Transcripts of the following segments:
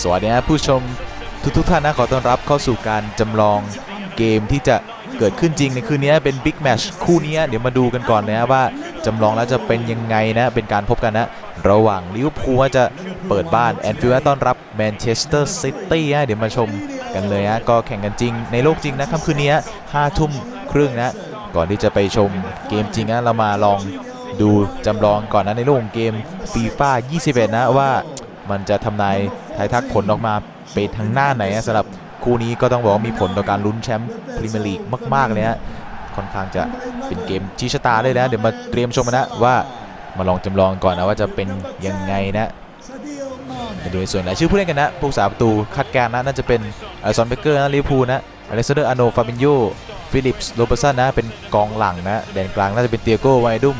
สวัสดีนะผู้ชมทุกทุกท่านนะขอต้อนรับเข้าสู่การจำลองเกมที่จะเกิดขึ้นจริงในคืนนี้เป็นบิ๊กแมชคู่นี้เดี๋ยวมาดูกันก่อนนะว่าจำลองแล้วจะเป็นยังไงนะเป็นการพบกันนะ ระหว่างลิเวอร์พูลจะเปิดบ้านแอนฟิลด์ต้อนรับแมนเชสเตอร์ซิตี้นะเดี๋ยวมาชมกันเลยนะก็แข่งกันจริงในโลกจริงนะค่ำคืนนี้ห้าทุ่มครึ่งนะก่อนที่จะไปชมเกมจริงนะเรามาลองดูจำลองก่อนนะในโลกของเกมฟีฟ่า21 นะว่า มันจะทำนายทายทักผลออกมาไปทางหน้าไหนสำหรับคู่นี้ก็ต้องบอกว่ามีผลต่อการลุ้นแชมป์พรีเมียร์ลีกมาก ๆ เลยฮะค่อนข้างจะเป็นเกมชี้ชะตาเลยนะเดี๋ยวมาเตรียมชมกันนะว่ามาลองจำลองก่อนนะว่าจะเป็นยังไงนะมาดูในส่วนรายชื่อผู้เล่นกันนะผู้สาประตูคาดการณ์นะน่าจะเป็นอซอนเบเกอร์นะลิเวอร์พูลนะอเล็กซานเดอร์อโนฟาบินโยฟิลิปส์โรเบอร์สันนะเป็นกองหลังนะแดนกลางน่าจะเป็นเตียโก้ไวดุม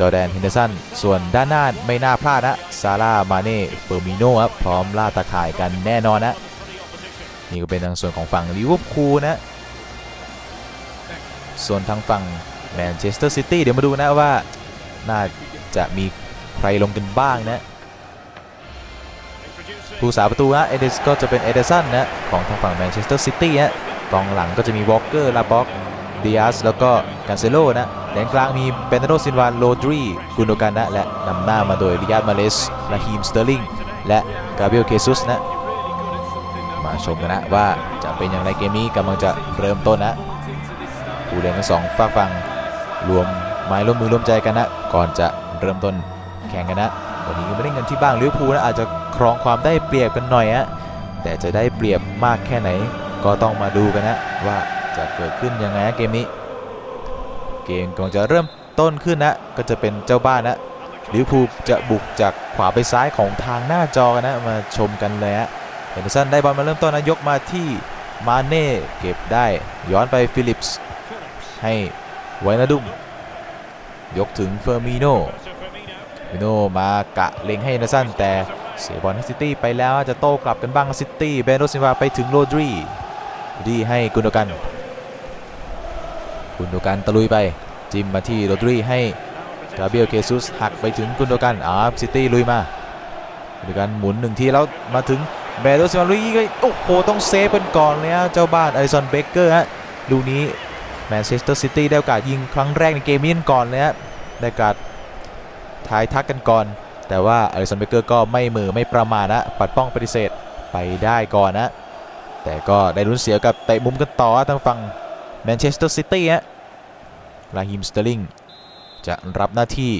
จอแดนเฮนเดอร์สันส่วนด้านหน้าไม่น่าพลาดนะซาร่ามาเน่เฟอร์มิโน่ครับพร้อมล่าตาข่ายกันแน่นอนนะนี่ก็เป็นทางส่วนของฝั่งลิเวอร์พูลนะส่วนทางฝั่งแมนเชสเตอร์ซิตี้เดี๋ยวมาดูนะว่าน่าจะมีใครลงกันบ้างนะผู้สาประตูนะเอเดสก็จะเป็นเอเดสันนะของทางฝั่งแมนเชสเตอร์ซิตี้ฮะกองหลังก็จะมีวอลเกอร์ลาบ็อกดิอาสแล้วก็กันเซโลนะ แดนกลางมีเบนโดซินวานโรดรีกุนโดกันะและนำหน้ามาโดยริยาดมาเลสลาฮีมสเตอร์ลิงและกาเบรียลเคซุสนะ มาชมกันนะว่าจะเป็นอย่างไรเกมนี้กำลังจะเริ่มต้นนะผู้เล่นทั้งสองฝากฝั่งรวมไม้ร่วมมือร่วมใจกันนะ ก่อนจะเริ่มต้นแข่งกันนะ วันนี้ก็ไม่ได้เงินที่บ้างลิเวอร์พูลนะอาจจะครองความได้เปรียบกันหน่อยฮะแต่จะได้เปรียบมากแค่ไหน ก็ต้องมาดูกันนะว่าจะเกิดขึ้นยังไงเกมนี้ กมกำลังจะเริ่มต้นขึ้นนะก็จะเป็นเจ้าบ้านนะลิเวอร์พูลจะบุกจากขวาไปซ้ายของทางหน้าจอกันนะมาชมกันเลยฮะเฮนเดอร์สันได้บอลมาเริ่มต้นนะยกมาที่มาเน่เก็บได้ย้อนไปฟิลิปส์ให้ไวนาดุมยกถึงเฟอร์มิโนมิโนมากะเล็งให้เฮนเดอร์สันแต่เสียบอลให้ซิตี้ไปแล้วจะโต้กลับกันบ้างซิตี้เบนโรซินวาไปถึงโรดรีดีให้กุนโดกัน กุนโดกันตะลุยไป จิมมาที่โรดรีให้กาเบียลเคซุสหักไปถึงกุนโดกันอ่าซิตี้ลุยมากุนโดกันหมุนหนึ่งทีแล้วมาถึงแบโดซิมาลุยก็โอ้โหต้องเซฟกันก่อนเลยฮะเจ้าบ้านอลิสันเบเกอร์ฮะลูกนี้แมนเชสเตอร์ซิตี้ได้โอกาสยิงครั้งแรกในเกมนี้ก่อนเลยฮะได้โอกาสทายทักกันก่อน แต่ว่าอลิสันเบเกอร์ก็ไม่มือไม่ประมาทนะปัดป้องปฏิเสธไปได้ก่อนนะแต่ก็ได้ลุ้นเสียกับเตะมุมกันต่อทางฝั่งแมนเชสเตอร์ซิตี้ฮะ ลาฮิมสเตอร์ลิงจะรับหน้าที่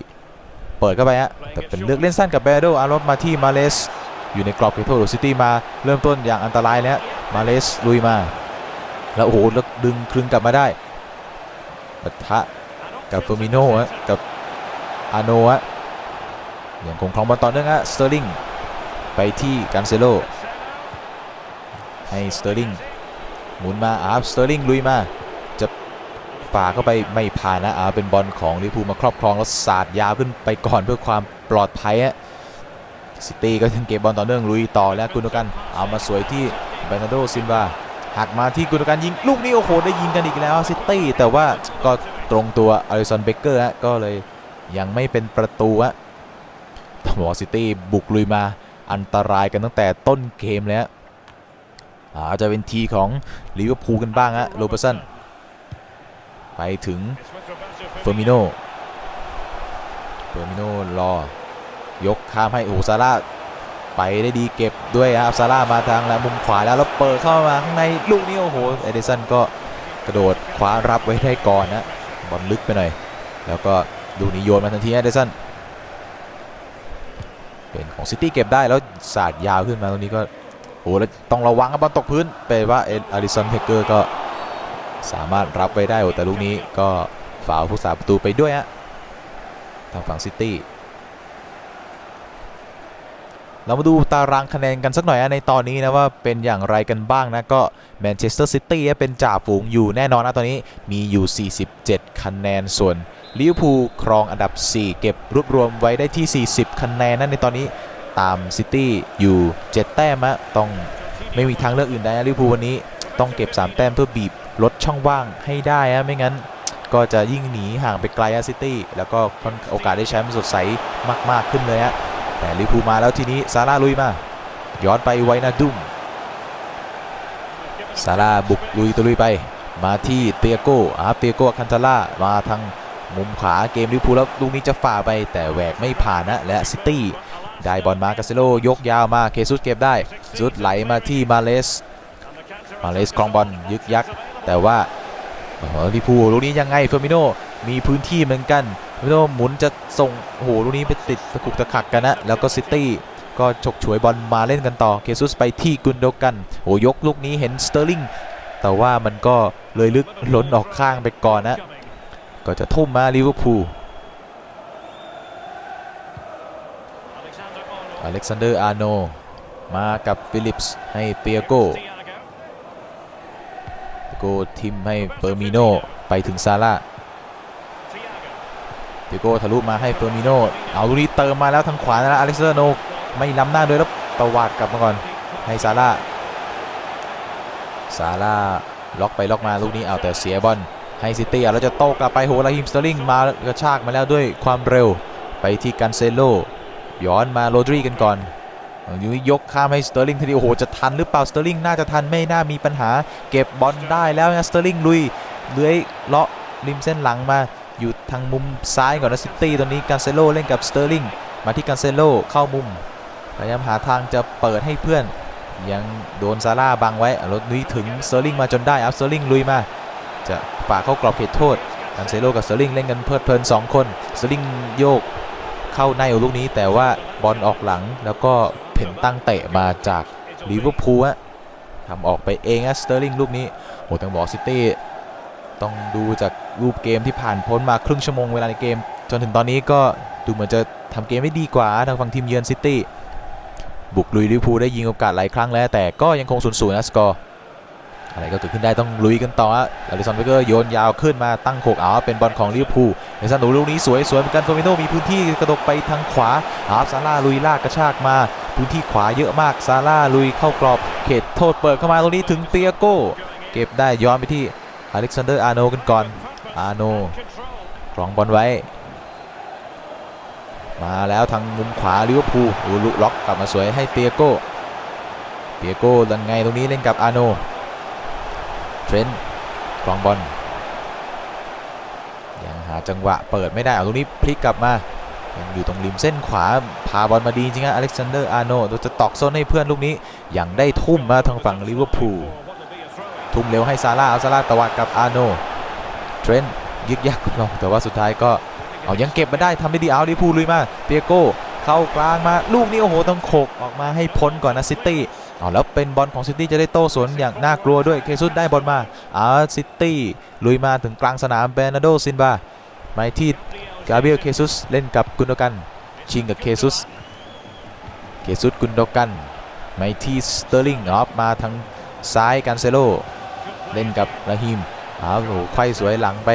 เปิดเข้าไปฮะแต่เป็นเลือกเล่นสั้นกับแบโดอารอบมาที่มาเลส อยู่ในกรอบเขตโทษซิตี้มาเริ่มต้นอย่างอันตรายแล้วมาเลสลุยมา แล้วโอ้โหแล้วดึงคลึงกลับมาได้ปะทะกับเฟอร์มิโน่ฮะกับอาโนฮะยังคงครองบอลต่อเนื่องฮะสเตอร์ลิงไปที่กันเซโลให้สเตอร์ลิงหมุนมาอาร์สเตอร์ลิงลุยมา ฝ่าเข้าไปไม่ผ่านนะอาเป็นบอลของลิเวอร์พูลมาครอบครองแล้วสาดยาวขึ้นไปก่อนเพื่อความปลอดภัยฮะซิตี้ก็ยังเก็บบอลต่อเนื่องลุยต่อแล้วกุนกันเอามาสวยที่เบนาโดซินวาหักมาที่กุนกันยิงลูกนี้โอ้โหได้ยิงกันอีกแล้วซิตี้แต่ว่าก็ตรงตัวอลิสันเบเกอร์ฮะก็เลยยังไม่เป็นประตูฮะต้องบอกซิตี้บุกลุยมาอันตรายกันตั้งแต่ต้นเกมเลยฮะอาจจะเป็นทีของลิเวอร์พูลกันบ้างฮะโรเบอร์สัน ไปถึงเฟอร์มิโนเฟอร์มิโนรอยกข้ามให้โอ้โหซาร่าไปได้ดีเก็บด้วยครับซาร่ามาทางแล้วมุมขวาแล้วแล้วเปิดเข้ามาข้างในลูกนี้โอ้โหเอเดสันก็กระโดดคว้ารับไว้ได้ก่อนนะบอลลึกไปหน่อย แล้วก็ลูนี้โยนมาทันทีเอเดสันเป็นของซิตี้เก็บได้แล้วสาดยาวขึ้นมาตรงนี้ก็โอ้โหแล้วต้องระวังกับบอลตกพื้นไปว่าเออาริสันเพเกอร์ก็ สามารถรับไว้ได้โอ้แต่ลูกนี้ก็ฝ่าวผู้สาประตูไปด้วยฮะทางฝั่งซิตี้เรามาดูตารางคะแนนกันสักหน่อยนะในตอนนี้นะว่าเป็นอย่างไรกันบ้างนะก็แมนเชสเตอร์ซิตี้เป็นจ่าฝูงอยู่แน่นอนนะตอนนี้มีอยู่ 47 คะแนนส่วนลิเวอร์พูลครองอันดับ 4 เก็บรวบรวมไว้ได้ที่ 40 คะแนนนะในตอนนี้ตามซิตี้อยู่ 7 แต้มอะต้องไม่มีทางเลือกอื่นใดลิเวอร์พูลวันนี้ต้องเก็บ 3 แต้มเพื่อบีบ ลดช่องว่างให้ได้อะไม่งั้นก็จะยิ่งหนีห่างไปไกลอะซิตี้แล้วก็โอกาสได้แชมป์สดใสมากๆขึ้นเลยฮะแต่ลิพูมาแล้วทีนี้ซาร่าลุยมา ย้อนไปไวนาดุมซาร่าบุกลุยตะลุยไป มาที่เตียโก้อาเตียโก้คันทาร่ามาทางมุมขวาเกมลิพูแล้วลูกนี้จะฝ่าไปแต่แหวกไม่ผ่านนะและซิตี้ได้บอลมากาเซโลยกยาวมาเคซุสเก็บได้ซุดไหลมาที่มาเลส มาเลสครองบอลยึกยัก แต่ว่าลิเวอร์พูลูกนี้ยังไงเฟอร์มิโนมีพื้นที่เหมือนกันเฟอร์มิโนหมุนจะส่งโอ้โหลูกนี้ไปติดตะกุกตะขักกันนะแล้วก็ซิตี้ก็ฉกฉวยบอลมาเล่นกันต่อเคซุสไปที่กุนโดกันโอ้ยกลูกนี้เห็นสเตอร์ลิงแต่ว่ามันก็เลยลึกล้นออกข้างไปก่อนนะ ก็จะทุ่มมาลิเวอร์พูลอเล็กซานเดอร์อาโนมากับฟิลิปส์ให้เตียโก โกทิมให้เฟอร์มิโนไปถึงซาร่าเดโกทะลุมาให้เฟอร์มิโนเอาลูกนี้เติมมาแล้วทางขวานะอเล็กซานเดอร์โนไม่ล้ำหน้าด้วยแล้วตวาดกลับมาก่อนให้ซาร่าซาร่าล็อกไปล็อกมาลูกนี้เอาแต่เสียบอลให้ซิตี้แล้วจะโต้กลับไปโหลาฮิมสเตอร์ลิงมากระชากมาแล้วด้วยความเร็วไปที่กันเซโลย้อนมาโรดรีกันก่อน ยูนี้ยกข้ามให้สเตอร์ลิงทีเดียวโอ้โหจะทันหรือเปล่าสเตอร์ลิงน่าจะทันไม่น่ามีปัญหา เก็บบอลได้แล้วนะสเตอร์ลิงลุยเลื้อยเลาะริมเส้นหลังมาอยู่ทางมุมซ้ายก่อนนะซิตี้ตอนนี้การเซโลเล่นกับสเตอร์ลิงมาที่การเซโลเข้ามุมพยายามหาทางจะเปิดให้เพื่อน ยังโดนซาร่าบังไว้รถนุ้ยถึงสเตอร์ลิงมาจนได้อัพสเตอร์ลิงลุยมา จะฝ่าเข้ากรอบเขตโทษการเซโลกับสเตอร์ลิงเล่นกันเพลิดเพลินสองคนสเตอร์ลิงโยกเข้าในลูกนี้แต่ว่าบอลออกหลังแล้วก็ เพ่นตั้งเตะมาจากลิเวอร์พูลอะทำออกไปเองอะสเตอร์ลิงลูกนี้โอ้ต้องบอกซิตี้ต้องดูจากรูปเกมที่ผ่านพ้นมาครึ่งชั่วโมงเวลาในเกม จนถึงตอนนี้ก็ดูเหมือนจะทำเกมไม่ดีกว่าทางฝั่งทีมเยือนซิตี้บุกลุยลิเวอร์พูลได้ยิงโอกาสหลายครั้งแล้ว แต่ก็ยังคงศูนย์ศูนย์นะสกอร์อะไรก็เกิดขึ้นได้ต้องลุยกันต่อฮะอลิสันเบเกอร์โยนยาวขึ้นมาตั้งโขกเอาเป็นบอลของลิเวอร์พูลเอซันหนูลูกนี้สวยสวยเหมือนกันโฟมิโนมีพื้นที่กระดกไปทางขวาอาซาร่าลุยลากกระชากมา พื้นที่ขวาเยอะมากซาร่าลุยเข้ากรอบเขตโทษเปิดเข้ามาตรงนี้ถึงเตียโก้เก็บได้ย้อนไปที่อเล็กซานเดอร์อาโนกันก่อนอาโนครองบอลไว้ มาแล้วทางมุมขวาลิเวอร์พูลดูลุล็อกกลับมาสวยให้เตียโก้เตียโก้ยังไงตรงนี้เล่นกับอาโนเทรนต์ครองบอลยังหาจังหวะเปิดไม่ได้เอาตรงนี้พลิกกลับมา ยังอยู่ตรงริมเส้นขวา พาบอลมาดีจริงๆอเล็กซานเดอร์อาร์โนจะตอกโซนให้เพื่อนลูกนี้ยังได้ทุ่มมาทางฝั่งลิเวอร์พูลทุ่มเร็วให้ซาร่าเอาซาร่าตวัดกับอาร์โนเทรนต์ยึกยักลงแต่ว่าสุดท้ายก็เอายังเก็บมาได้ทำได้ดีเอาลิพูลลุยมาเตียโก้เข้ากลางมาลูกนี้โอ้โหต้องโขกออกมาให้พ้นก่อนนะซิตี้เอาแล้วเป็นบอลของซิตี้จะได้โต้สวนอย่างน่ากลัวด้วยเคซุสได้บอลมาอาซิตี้ลุยมาถึงกลางสนามเบรนาโดซินบาไมาที่ กาเบรียลเคซุสเล่นกับกุนโดกัน ชิงกับเคซุส เคซุสกุนโดกันไมที่สเตอร์ลิงออฟมาทางซ้ายกันเซโล เล่นกับราฮิมอ้าวโหไขว้สวยหลังไป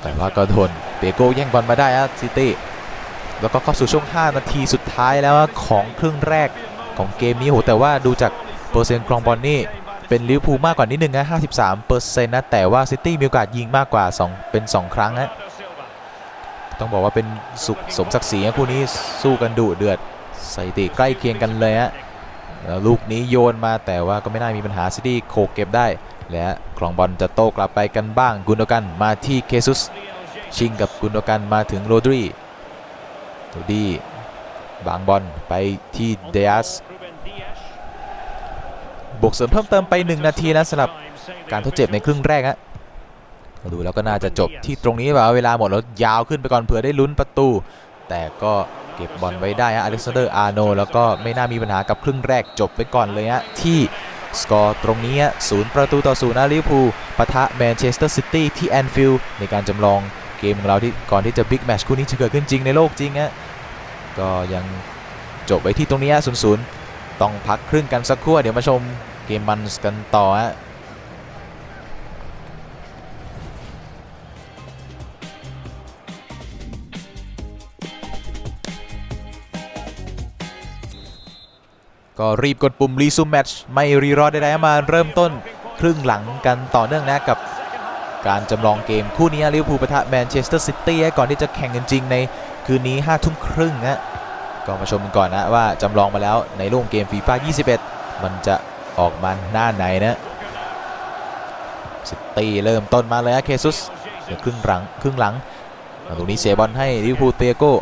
แต่ว่าก็โดนเปโก้แย่งบอลมาได้อะซิตี้แล้วก็เข้าสู่ช่วง 5 นาทีสุดท้ายแล้วของครึ่งแรกของเกมนี้โหแต่ว่าดูจากเปอร์เซ็นต์ครองบอลนี่เป็นลิเวอร์พูลมากกว่านิดนึงนะ53เปอร์เซ็นต์นะ แต่ว่าซิตี้มีโอกาสยิงมากกว่า 2 เป็น 2 ครั้งนะ ต้องบอกว่าเป็นสุขสมศักดิ์ศรีนะคู่นี้สู้กันดุเดือดสถิติใกล้เคียงกันเลยฮะลูกนี้โยนมาแต่ว่าก็ไม่น่ามีปัญหาซิตี้โขกเก็บได้ และครองบอลจะโต้กลับไปกันบ้างกุนโดกันมาที่เคซุส ชิงกับกุนโดกันมาถึงโรดรีโรดีบางบอลไปที่เดียสบวกเสริมเพิ่มเติมไป 1 นาทีนะสำหรับการทดเจ็บในครึ่งแรกฮะ ดูแล้วก็น่าจะจบที่ตรงนี้แบบเวลาหมดแล้วยาวขึ้นไปก่อนเผื่อได้ลุ้นประตู แต่ก็เก็บบอลไว้ได้ฮะอเล็กซานเดอร์อาร์โนแล้วก็ไม่น่ามีปัญหากับครึ่งแรกจบไปก่อนเลยฮะที่สกอร์ตรงนี้ศูนย์ประตูต่อศูนย์นะลิเวอร์พูลปะทะแมนเชสเตอร์ซิตี้ที่แอนฟิลด์ในการจำลองเกมของเราที่ก่อนที่จะบิ๊กแมชคู่นี้จะเกิดขึ้นจริงในโลกจริงฮะก็ยังจบไปที่ตรงนี้ศูนย์ศูนย์ต้องพักครึ่งกันสักครู่เดี๋ยวมาชมเกมมันกันต่อฮะ ก็รีบกดปุ่มรีซูมแมตช์ไม่รีรอใดๆมาเริ่มต้นครึ่งหลังกันต่อเนื่องนะกับการจำลองเกมคู่นี้ลิเวอร์พูลปะทะแมนเชสเตอร์ซิตี้ก่อนที่จะแข่งกันจริงในคืนนี้5ทุ่มครึ่งนะก็มาชมกันก่อนนะว่าจำลองมาแล้วในรูปเกมฟีฟ่า21 มันจะออกมาหน้าไหนนะซิตี้เริ่มต้นมาเลยนะเคซุสครึ่งหลังครึ่งหลังตรงนี้เสียบอลให้ลิเวอร์พูลเตียโก้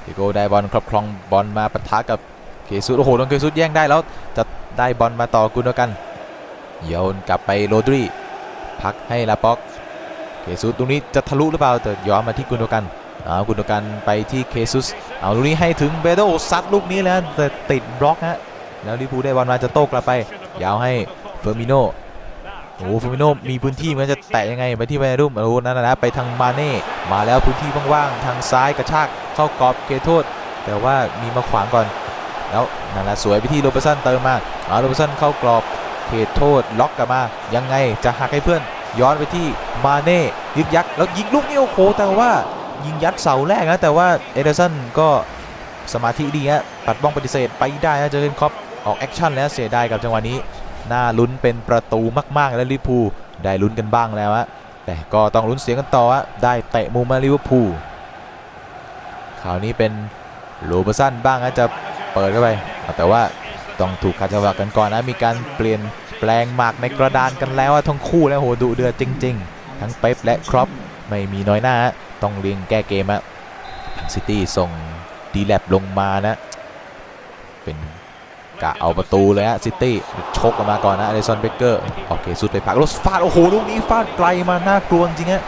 เตียโก้ได้บอลครอบครองบอลมาปะทะกับ เคซุสโอ้โหโดนเคซุสแย่งได้แล้วจะได้บอลมาต่อกุนโดกันโยนกลับไปโรดรีพักให้ลาป็อกเคซุสตรงนี้จะทะลุหรือเปล่าแต่ย้อนมาที่กุนโดกันเอากุนโดกันไปที่เคซุสเอาตรงนี้ให้ถึงเบโดซัดลูกนี้แล้วแต่ติดบล็อกฮะแล้วลิเวอร์พูได้บอลมาจะโต้กลับไป ยาวให้เฟอร์มิโนโอ้โหเฟอร์มิโนมีพื้นที่มันจะแตะยังไงไปที่ไวรุ่มโอ้โหนั่นนะไปทางมาเน่มาแล้วพื้นที่ว่างๆทางซ้ายกระชากเข้ากรอบเขตโทษ แต่ว่ามีมาขวางก่อน แล้วนั่นแหละสวยไปที่โรเบร์สันเติมมาเอาโรเบร์สันเข้ากรอบเขตโทษล็อกกลับมา ยังไงจะหักให้เพื่อน ย้อนไปที่มาเน่ยึกยักแล้วยิงลูกนี้โอ้โหแต่ว่ายิงยัดเสาแรกนะแต่ว่าเอเดอร์สันก็สมาธิดีฮะปัดบ้องปฏิเสธไปได้นะเจอเกนคอปออกแอคชั่นแล้วเสียดายกับจังหวะนี้น่าลุ้นเป็นประตูมากๆ แล้วลิเวอร์พูได้ลุ้นกันบ้างแล้วฮะแต่ก็ต้องลุ้นเสียงกันต่อฮะได้เตะมุมมาลิเวอร์พูลคราวนี้เป็นโรเบอร์สันบ้างนะจะ เปิดเข้าไป แต่ว่าต้องถูกขัดจังหวะกันก่อนนะมีการเปลี่ยนแปลงหมากในกระดานกันแล้วทั้งคู่แล้วโหดุเดือดจริง ๆ ทั้งเป๊ปและครอปไม่มีน้อยหน้า ต้องเรียงแก้เกมอะซิตี้ส่งดีแลบลงมานะ เป็นกะเอาประตูเลยฮะซิตี้ชกออกมาก่อนนะอเดซอนเบเกอร์โอเคสุดไปพักรถฟาด โอ้โห ลูกนี้ฟาดไกลมาน่ากลัวจริงฮะ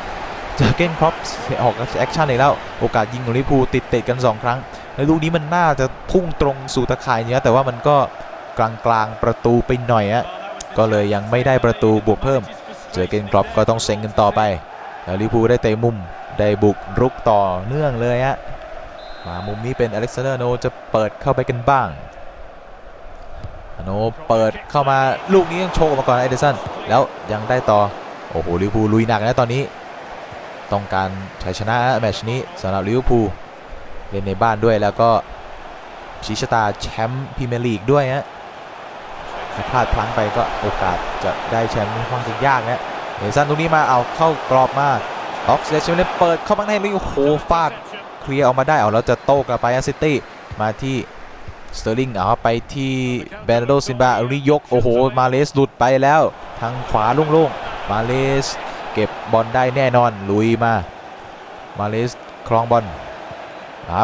เจอเกนครอปออกแอคชั่นอีกแล้ว โอกาสยิงของลิพูติดเตะกัน 2 ครั้ง แล้วลูกนี้มันน่าจะพุ่งตรงสู่ตะข่ายเนี้ยแต่ว่ามันก็กลางกลางๆประตูไปหน่อยฮะก็เลยยังไม่ได้ประตูบวกเพิ่ม เจอเกนครอปก็ต้องเซ็งกันต่อไป แล้วลิวพูได้เตะมุมได้บุกรุกต่อเนื่องเลยฮะมามุมนี้เป็นอเล็กซานเดอร์โนจะเปิดเข้าไปกันบ้างโนเปิดเข้ามาลูกนี้ยังโชว์มาก่อนไอเดสันแล้วยังได้ต่อ โอ้โหลิเวอร์พูลลุยหนักนะตอนนี้ ต้องการชัยชนะแมชนี้สำหรับลิเวอร์พูล เล่นในบ้านด้วยแล้วก็ชี้ชะตาแชมป์พรีเมียร์ลีกด้วยฮะถ้าพลาดพลั้งไปก็โอกาสจะได้แชมป์ค่อนข้างยากนะเดซันตรงนี้มาเอาเข้ากรอบมาออกเซชเลยเปิดเข้ามาในนี่โอ้โหฟาดเคลียร์ออกมาได้เอาแล้วจะโต้กลับไปอาซิตี้มาที่สเตอร์ลิงเอาไปที่เบรนโดซินบาอันนี้ยกโอ้โหมาเลสหลุดไปแล้วทางขวาโล่งๆมาเลสเก็บบอลได้แน่นอนลุยมามาเลสครองบอล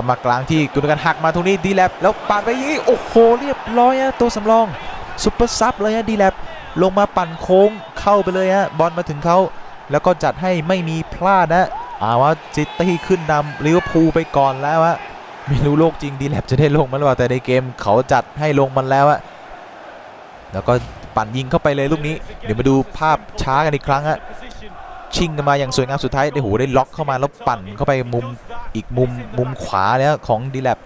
มากลางที่กุนกันหักมาตรงนี้ดีแลบแล้วปาดไปอยางนี้โอ้โหเรียบร้อยอะตัวสำรองซุปเปอร์ซับเลยฮะดีแลบลงมาปั่นโค้งเข้าไปเลยฮะบอลมาถึงเขาแล้วก็จัดให้ไม่มีพลาดนะอาว่าจิตตี้ขึ้นนำลิเวอร์พูลไปก่อนแล้วฮะไม่รู้โลกจริงดีแลบจะได้ลงมั้ยหรือเปล่าแต่ในเกมเขาจัดให้ลงมันแล้วอะแล้วก็ปั่นยิงเข้าไปเลยลูกนี้ เดี๋ยวมาดูภาพช้ากันอีกครั้งฮะชิงกันมาอย่างสวยงามสุดท้ายได้โหได้ล็อกเข้ามาแล้วปั่นเข้าไปมุม อีกมุมมุมขวาเนี่ยของดีแลบ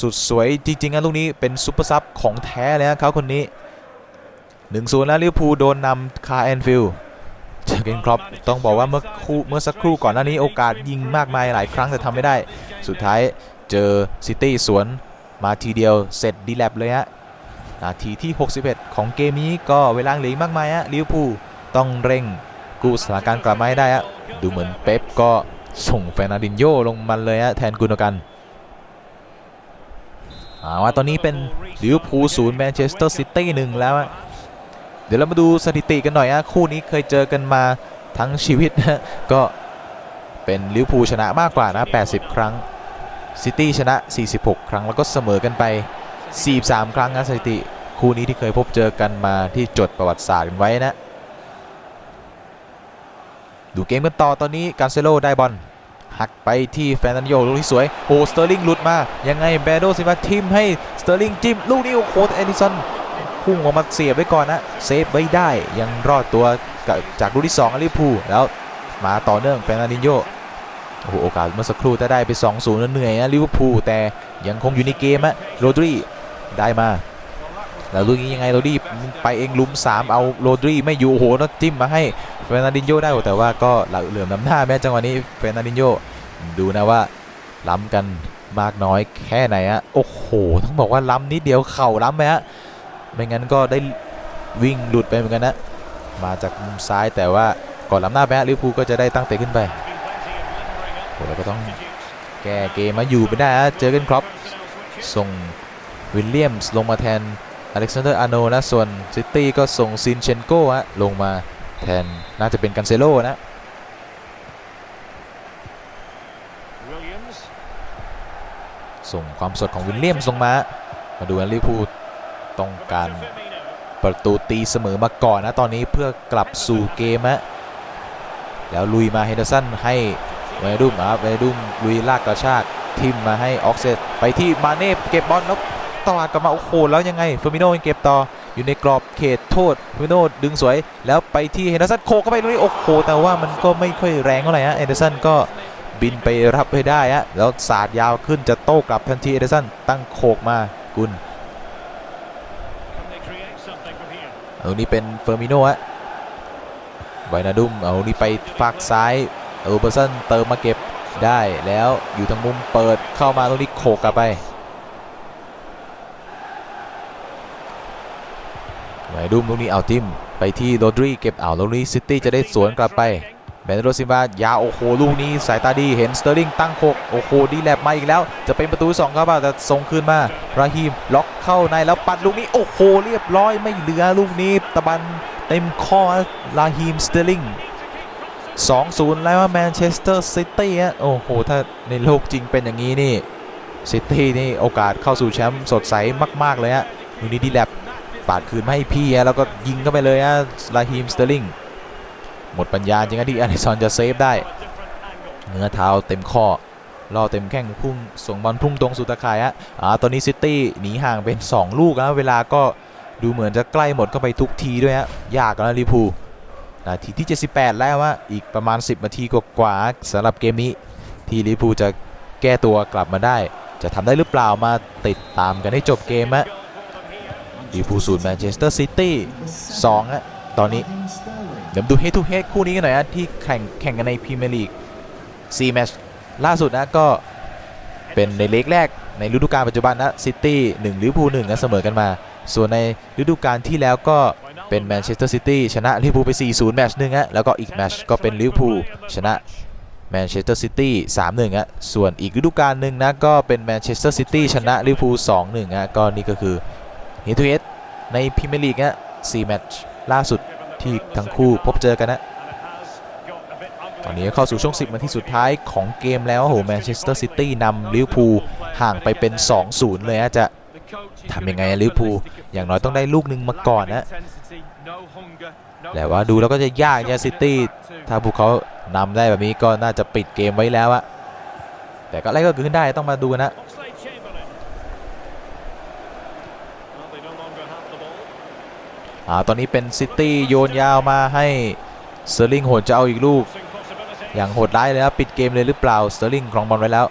สุดสวยจริงๆนะลูกนี้เป็นซุปเปอร์ซับของแท้เลยนะเขาคนนี้1นศูนย์แล้วลิเวอร์พูลโดนนำคาแอนฟิลด์เจอเกนครอปต้องบอกว่าเมื่อคู่เมื่อสักครู่ก่อนหน้านี้โอกาสยิงมากมายหลายครั้งแต่ทำไม่ได้ สุดท้ายเจอซิตี้สวนมาทีเดียวเสร็จดีแลบเลยฮะนาทีที่ 61 ของเกมนี้ก็เวลาเหลือมากมายฮะลิเวอร์พูลต้องเร่งกู้สถานการณ์กลับมาให้ได้อะดูเหมือนเป๊ปก็ ส่งเฟนาดินโยลงมันเลยฮะแทนกุนกันอาว่าตอนนี้เป็นลิเวอร์พูลศูนย์แมนเชสเตอร์ซิตี้หนึ่งแล้ว เดี๋ยวเรามาดูสถิติกันหน่อยอะคู่นี้เคยเจอกันมาทั้งชีวิตนะก็เป็นลิเวอร์พูลชนะมากกว่านะ 80 ครั้งซิตี้ชนะ 46 ครั้งแล้วก็เสมอกันไป 43 ครั้งนะสถิติ คู่นี้ที่เคยพบเจอกันมาที่จดประวัติศาสตร์กันไว้นะ ดูเกมกันต่อตอนนี้การเซโลได้บอลหักไปที่แฟนันโยลูกที่สวยโอ้สเตอร์ลิงหลุดมายังไงแบโดซิมาทิมให้สเตอร์ลิงจิ้มลูกนี้โอ้โหเอดิสันพุ่งออกมาเสียบไว้ก่อนนะเซฟไว้ได้ยังรอดตัวจากลูกที่2อลิพูแล้วมาต่อเนื่องแฟนันินโยโอ้โหโอกาสเมื่อสักครู่จะได้ไป 2-0แล้วเหนื่อยนะลิเวอร์พูลแต่ยังคงอยู่ในเกมอะโรดรีได้มา แล้วลูกนี้ยังไงโรดรีไปเองลุม 3 เอาโรดรีไม่อยู่โอ้โหแล้วจิ้มมาให้เฟรนันดินโยได้แต่ว่าก็เหลื่อมล้ำหน้าแม้จังหวะนี้เฟรนันดินโยดูนะว่าล้ำกันมากน้อยแค่ไหนอะโอ้โหต้องบอกว่าล้ำนิดเดียวเข่าล้ำไหมฮะไม่งั้นก็ได้วิ่งหลุดไปเหมือนกันนะมาจากมุมซ้ายแต่ว่าก่อนล้ำหน้าไปฮะลิเวอร์พูลก็จะได้ตั้งเตะขึ้นไปโอ้แล้วก็ต้องแก้เกมมาอยู่ไม่ได้ฮะเจอกันครอปส่งวิลเลียมส์ลงมาแทน อเล็กซานเดอร์อาร์โนนะส่วนซิตี้ก็ส่งซินเชนโกฮะลงมาแทนน่าจะเป็นกันเซโลนะ Williams. ส่งความสดของวิลเลียมส์ลงมา มาดูกันลิเวอร์พูลต้องการ Firmino. ประตูตีเสมอมาก่อนนะ ตอนนี้เพื่อกลับสู่เกมฮะแล้วลุยมาเฮนเดอร์สันให้เวดุมครับเวดุมลุยลากกระชากทิมมาให้ออกเซตไปที่มาเน่เก็บบอลแล้ว ตวาดกลับมาโอ้โหแล้วยังไงเฟอร์มิโนยังเก็บต่ออยู่ในกรอบเขตโทษเฟอร์มิโนดึงสวย แล้วไปที่เฮนเดอร์สันโคกเข้าไปตรงนี้โอ้โหแต่ว่ามันก็ไม่ค่อยแรงเท่าไหร่ฮะเฮนเดอร์สันก็บินไปรับให้ได้ฮะแล้วสาดยาวขึ้นจะโต้กลับทันทีเฮนเดอร์สันตั้งโคกมากุล Can they create something from here? เอานี่เป็นเฟอร์มิโนฮะไวนาดุมเอานี่ไปฝักซ้ายเออเบอร์สันเติมมาเก็บได้แล้วอยู่ทางมุมเปิดเข้ามาตรงนี้โขกกลับไปไวนา ดุมตรงนี้เอาทิมไปที่โรดรีเก็บเอาตรงนี้ซิตี้จะได้สวนกลับไปเบนโรซิมบายาโอโหลูกนี้สายตาดีเห็นสเตอร์ลิงตั้งโคกโอโหดีแลบมาอีกแล้ว จะเป็นประตูที่สองครับแต่ส่งคืนมาราฮีมล็อกเข้าในแล้วปัดลูกนี้โอ้โหเรียบร้อยไม่เหลือลูกนี้ตะบันเต็มข้อลาฮีมสเตอร์ลิง2-0 แล้วแมนเชสเตอร์ซิตี้ฮะโอ้โห ถ้าในโลกจริงเป็นอย่างนี้นี่ซิตี้นี่โอกาสเข้าสู่แชมป์สดใสมาก ๆ เลยฮะลูกนี้ดีแลบ ปาดคืนมาให้พี่แล้วก็ยิงเข้าไปเลยฮะลาฮีมสเตอร์ลิงหมดปัญญาจริงๆที่อลิซอนจะเซฟได้เนื้อเท้าเต็มข้อล่อเต็มแข้งพุ่งส่งบอลพุ่งตรงสู่ตะข่ายฮะอ่าตอนนี้ซิตี้หนีห่างเป็น 2 ลูกแล้วเวลาก็ดูเหมือนจะใกล้หมดก็ไปทุกทีด้วยฮะยากแล้วลิพูนาทีที่ 78 แล้วว่าอีกประมาณ 10 นาทีกว่าๆสำหรับเกมนี้ ที่ลิพูจะแก้ตัวกลับมาได้ จะทำได้หรือเปล่ามาติดตามกันให้จบเกมฮะ ลิเวอร์พูลศูนย์แมนเชสเตอร์ซิตี้สองฮะตอนนี้เดี๋ยวมาดู head to head คู่นี้กันหน่อยนะที่แข่งแข่งกันในพรีเมียร์ลีก4แมตช์ล่าสุดนะก็เป็นในเล็กแรกในฤดูกาลปัจจุบันนะซิตี้1ลิเวอร์พูล1นะเสมอกันมา ส่วนในฤดูกาลที่แล้วก็เป็นแมนเชสเตอร์ซิตี้ชนะลิเวอร์พูลไป 4-0 แมตช์หนึ่งฮะแล้วก็อีกแมตช์ก็เป็นลิเวอร์พูลชนะแมนเชสเตอร์ซิตี้3-1ฮะส่วนอีกฤดูกาลหนึ่งนะก็เป็นแมนเชสเตอร์ซิตี้ชนะลิเวอร์พูล2-1ฮะก็นี่ก็คือ head to head ในพรีเมียร์ลีกฮะ4แมตช์ล่าสุดที่ทั้งคู่พบเจอกันนะตอนนี้เข้าสู่ช่วง 10นาทีสุดท้ายของเกมแล้วโอ้โหแมนเชสเตอร์ซิตี้นำลิเวอร์พูลห่างไปเป็น 2-0 เลยฮะจะทำยังไงลิเวอร์พูลอย่างน้อยต้องได้ลูกหนึ่งมาก่อนนะแต่ว่าดูแล้วก็จะยากเนี่ยซิตี้ถ้าพวกเขานำได้แบบนี้ก็น่าจะปิดเกมไว้แล้วอะแต่ก็อะไรก็เกิดขึ้นได้ต้องมาดูนะ อ่าตอนนี้เป็นซิตี้โยนยาวมาให้เซอร์ลิงโหดจะเอาอีกลูก อย่างโหดร้ายเลยครับปิดเกมเลยหรือเปล่าสเตอร์ลิงครองบอลไว้แล้ว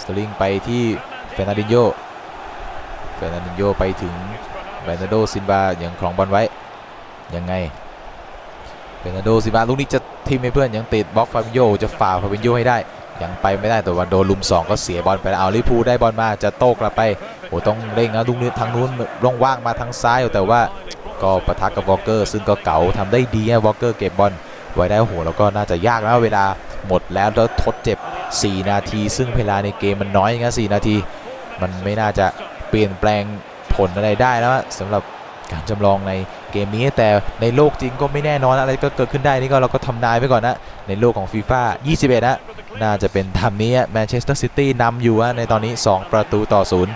สเตอร์ลิงไปที่เฟรนันดินโยเฟรนันดินโยไปถึงเบนาโดซินบายังครองบอลไว้ยังไงเบนาโดซินบาลูกนี้จะทีมให้เพื่อนยังติดบล็อกฟาบิโยจะฝ่าฟาบิโยให้ได้ ยังไปไม่ได้แต่ว่าโดนลุม 2 ก็เสียบอลไปแล้วเอาลิพูได้บอลมาจะโต้กลับไปโอ้ต้องเร่งนะลูกนี้ทางนู้นร่องว่างมาทางซ้ายแต่ว่าก็ปะทะกับวอลเกอร์ ซึ่งก็เก๋าทำได้ดีนะวอลเกอร์เก็บบอลไว้ได้โอ้โหแล้วก็น่าจะยากนะเวลาหมดแล้วแล้วทดเจ็บ 4 นาที ซึ่งเวลาในเกมมันน้อยงั้น4นาที มันไม่น่าจะเปลี่ยนแปลงผลอะไรได้แล้วอะสำหรับการจำลองในเกมนี้แต่ในโลกจริงก็ไม่แน่นอนอะไรก็เกิดขึ้นได้นี่ก็เราก็ทำนายไว้ก่อนนะในโลกของฟีฟ่า21นะ น่าจะเป็นทำนี้แมนเชสเตอร์ซิตี้นำอยู่ในตอนนี้ 2 ประตูต่อศูนย์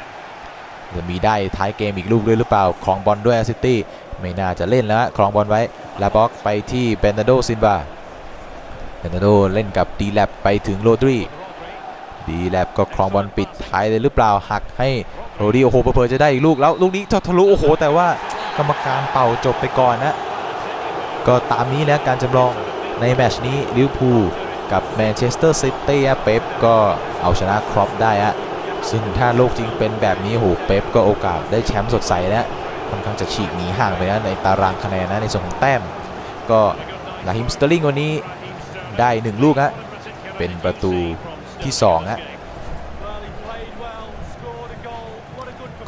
จะมีได้ท้ายเกมอีกลูกด้วยหรือเปล่าครองบอลด้วยซิตี้ไม่น่าจะเล่นแล้วครองบอลไว้ลาบ็อกไปที่เบนนาโดซินบาเบนนาโดเล่นกับดีแลบไปถึงโรดรีดีแลบก็ครองบอลปิดท้ายเลยหรือเปล่าหักให้โรดรีโอโหเผลอจะได้อีกลูกแล้วลูกนี้ทะลุโอ้โห แต่ว่ากรรมการเป่าจบไปก่อนนะ ก็ตามนี้แล้วการจำลองในแมชนี้ลิเวอร์พูล กับแมนเชสเตอร์ซิตี้เป๊ปก็เอาชนะครอปได้ฮะซึ่งถ้าโลกจริงเป็นแบบนี้โหเป๊ปก็โอกาสได้แชมป์สดใสแล้วค่อนข้างจะฉีกหนีห่างไปนะในตารางคะแนนนะในส่วนของแต้ม ก็ลาฮิมสเตอร์ลิงวันนี้ได้ 1 ลูกฮะเป็นประตูที่2ฮะ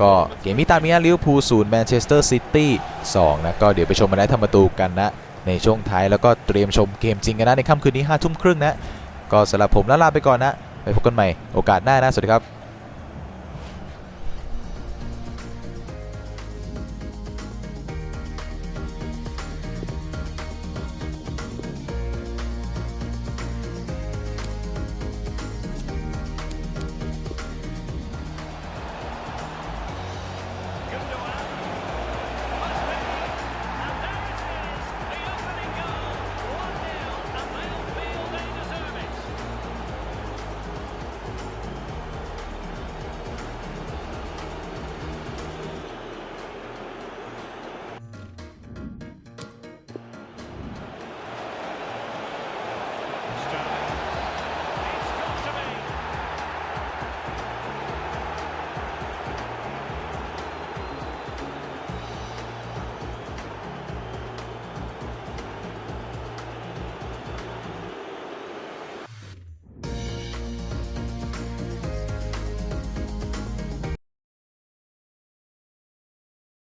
ก็เกมนี้ตามนี้ลิเวอร์พูลศูนย์แมนเชสเตอร์ซิตี้2นะก็เดี๋ยวไปชมมาได้ทำประตูกันนะ ในช่วงท้ายแล้วก็เตรียมชมเกมจริงกันนะในค่ำคืนนี้5ทุ่มครึ่งนะ ก็สำหรับผมแล้วลาไปก่อนนะ ไปพบกันใหม่โอกาสหน้านะ สวัสดีครับ